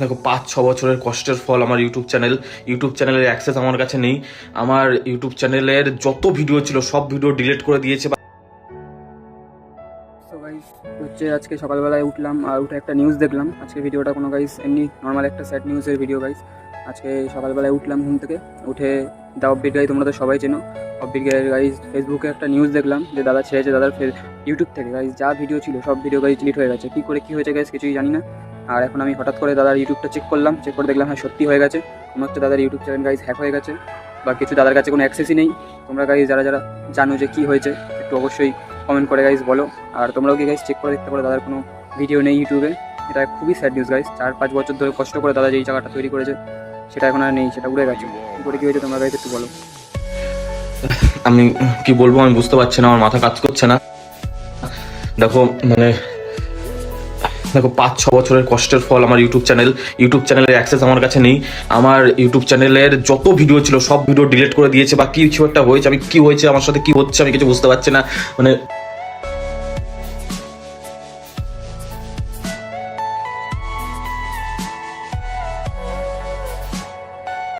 দেখো, পাঁচ, ছ বছরের কষ্টের ফল আমার ইউটিউব চ্যানেল ইউটিউব চ্যানেলের অ্যাক্সেস আমার কাছে নেই। আমার ইউটিউব চ্যানেলের যত ভিডিও ছিল, সব ভিডিও ডিলিট করে দিয়েছে। হচ্ছে আজকে সকালবেলায় উঠলাম আর উঠে একটা নিউজ দেখলাম। আজকে ভিডিওটা কোনো গাইস এমনি নর্মাল একটা স্যাড নিউজের ভিডিও গাইস আজকে সকালবেলায় উঠলাম ঘুম থেকে, উঠে দা অফবিট গাই তোমরা তো সবাই চেনো। অফবিট গাইয়ের গাইস ফেসবুকে একটা নিউজ দেখলাম যে দাদা ছেড়েছে দাদার ইউটিউব থেকে। গাইস যা ভিডিও ছিল, সব ভিডিও গাইস ডিলিট হয়ে গেছে। কী করে, কী হয়েছে গাইস কিছুই জানি না। আর এখন আমি হঠাৎ করে দাদার ইউটিউবটা চেক করলাম চেক করে দেখলাম হ্যাঁ সত্যি হয়ে গেছে। মনে হচ্ছে দাদার ইউটিউব চ্যানেল গাইজ হ্যাক হয়ে গেছে বা কিছু দাদার কাছে কোনো অ্যাক্সেসই নেই। তোমরা গাইস যারা যারা জানো যে কী হয়েছে, একটু অবশ্যই কমেন্ট করে গাইস বলো। আর তোমরাও কি গাইস চেক করে দেখতে পারো, দাদার কোনো ভিডিও নেই ইউটিউবে। এটা খুবই স্যাড নিউজ গাইস চার, পাঁচ বছর ধরে কষ্ট করে দাদা যেই জায়গাটা তৈরি করেছে, সেটা এখন আর নেই, সেটা উড়ে গেছে। করে কী হয়েছে তোমরা গাইস একটু বলো। আমি কি বলব, আমি বুঝতে পারছি না, আমার মাথা কাজ করছে না। দেখো মানে দেখো, পাঁচ, ছ বছরের কষ্টের ফল আমার ইউটিউব চ্যানেল ইউটিউব চ্যানেলের অ্যাক্সেস আমার কাছে নেই। আমার ইউটিউব চ্যানেলের যত ভিডিও ছিল, সব ভিডিও ডিলিট করে দিয়েছে বা কিছু একটা হয়েছে, আমি কি হয়েছে, আমার সাথে কি হচ্ছে, আমি কিছু বুঝতে পারছি না। মানে